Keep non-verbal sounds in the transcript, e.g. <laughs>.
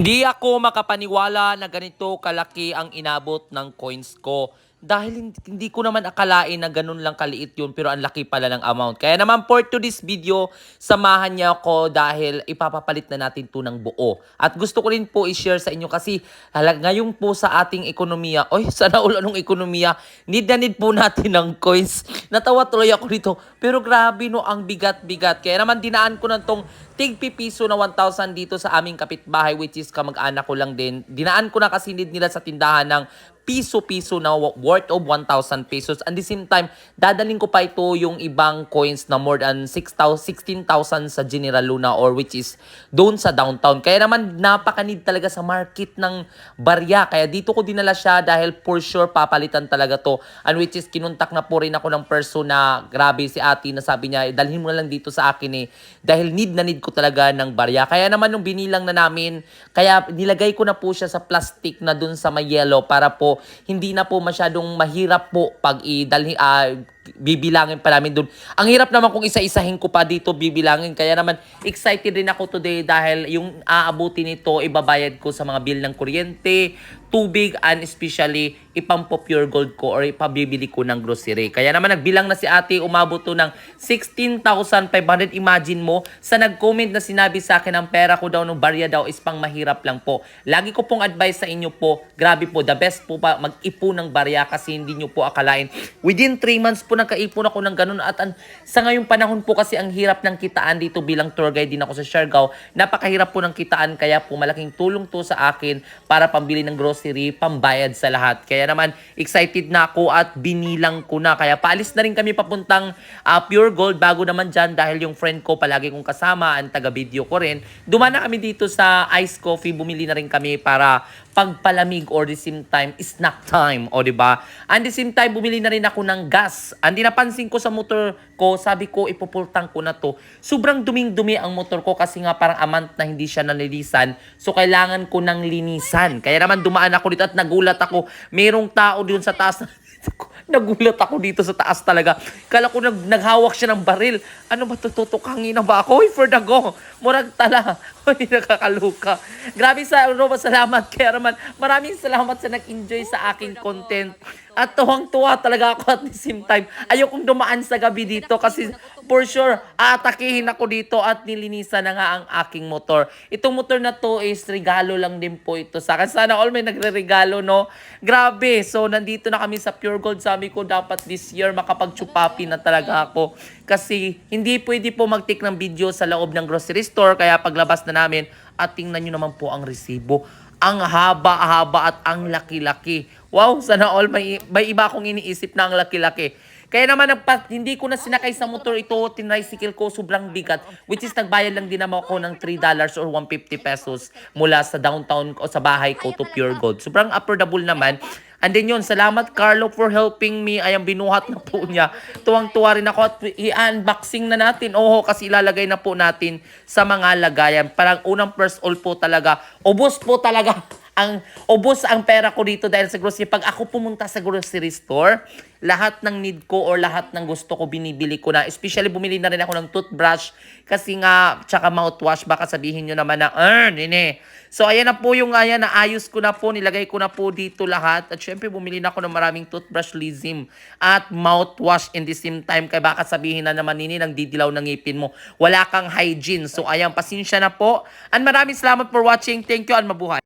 Hindi ako makapaniwala na ganito kalaki ang inabot ng coins ko. Dahil hindi, ko naman akalain na ganun lang kaliit yun pero ang laki pala ng amount. Kaya naman for to this video, samahan niya ako dahil ipapapalit na natin to ng buo. At gusto ko rin po i-share sa inyo kasi halag, ngayon po sa ating ekonomiya, oy <laughs> sana ulo ng ekonomiya, need na need po natin ng coins. Natawa tuloy ako dito. Pero grabe no, ang bigat-bigat. Kaya naman dinaan ko na tong tig pipiso na 1,000 dito sa aming kapitbahay which is kamag-anak ko lang din. Dinaan ko na kasi need nila sa tindahan ng piso-piso na worth of 1,000 pesos. And the same time, dadaling ko pa ito yung ibang coins na more than 6,000 16,000 sa General Luna or which is doon sa downtown. Kaya naman napakanid talaga sa market ng barya. Kaya dito ko dinala siya dahil for sure papalitan talaga to. And which is kinuntak na po rin ako ng person na grabe si ate na sabi niya, dalhin mo na lang dito sa akin eh. Dahil need na need ko talaga ng barya. Kaya naman nung binilang na namin, kaya nilagay ko na po siya sa plastic na dun sa may yellow para po hindi na po masyadong mahirap po pag idalhin, ah, bibilangin pa namin dun. Ang hirap naman kung isa-isahin ko pa dito bibilangin. Kaya naman excited rin ako today dahil yung aabuti nito, ibabayad ko sa mga bill ng kuryente, tubig, and especially ipampo pure gold ko or ipabibili ko ng grocery. Kaya naman nagbilang na si ate, umabot to ng 16,500. Imagine mo, sa nag-comment na sinabi sa akin ang pera ko daw ng barya daw is pang mahirap lang po. Lagi ko pong advice sa inyo po, grabe po, the best po pa mag-ipon ng barya kasi hindi nyo po akalain. Within 3 months po nagkaipon ako ng ganun at an, sa ngayong panahon po kasi ang hirap ng kitaan dito bilang tour guide din ako sa Siargao. Napakahirap po ng kitaan kaya po malaking tulong to sa akin para pambili ng grocery, pambayad sa lahat. Kaya naman excited na ako at binilang ko na. Kaya paalis na rin kami papuntang ah, Pure Gold bago naman dyan dahil yung friend ko palagi kong kasama, ang taga-video ko rin. Duman na kami dito sa Ice Coffee, bumili na rin kami para pagpalamig or the same time, snack time, o di ba? And the same time, bumili na rin ako ng gas. Andi napansin ko sa motor ko, sabi ko, ipupultang ko na to. Sobrang duming-dumi ang motor ko kasi nga parang amant na hindi siya nalilisan. So, kailangan ko ng linisan. Kaya naman dumaan ako dito at nagulat ako. Merong tao doon sa taas. Nagulat ako dito sa taas talaga. Kala ko nag, naghawak siya ng baril. Ano ba tututukangin na ba ako? Hoy, for the go. Murag tala. <laughs> Hoy, nakakaluka. Grabe sa Roma, salamat. Kaya naman, maraming salamat sa nag-enjoy sa aking content. At tuwang-tuwa talaga ako at the same time. Ayokong dumaan sa gabi dito kasi for sure, aatakihin ako dito at nilinisan na nga ang aking motor. Itong motor na to is regalo lang din po ito sa akin. Sana all may nagre-regalo, no? Grabe. So, nandito na kami sa Pure Gold. Sabi ko, dapat this year makapag-chupapi na talaga ako. Kasi hindi pwede po mag-take ng video sa loob ng grocery store. Kaya paglabas na namin, at tingnan nyo naman po ang resibo. Ang haba-haba at ang laki-laki. Wow, sana all may, may iba akong iniisip na ang laki-laki. Kaya naman nagpa, hindi ko na sinakay sa motor ito, tinricycle ko sobrang bigat which is nagbayad lang din naman ako ng $3 or 150 pesos mula sa downtown o sa bahay ko to Pure Gold. Sobrang affordable naman. And then yun, salamat Carlo for helping me. Ay, ang binuhat na po niya. Tuwang-tuwa rin ako at i-unboxing na natin. Oo, kasi ilalagay na po natin sa mga lagayan. Parang unang first all po talaga. Ubus po talaga ang ubos ang pera ko dito dahil sa grocery. Pag ako pumunta sa grocery store, lahat ng need ko or lahat ng gusto ko binibili ko na. Especially bumili na rin ako ng toothbrush kasi nga, tsaka mouthwash. Baka sabihin nyo naman na, earn, nene. So, ayan na po yung, ayan, naayos ko na po, nilagay ko na po dito lahat. At syempre, bumili na ako ng maraming toothbrush, lizim, at mouthwash in the same time. Kaya baka sabihin na naman nini, nang didilaw ng ngipin mo. Wala kang hygiene. So, ayan, pasensya na po. And maraming salamat for watching. Thank you and mabuhay.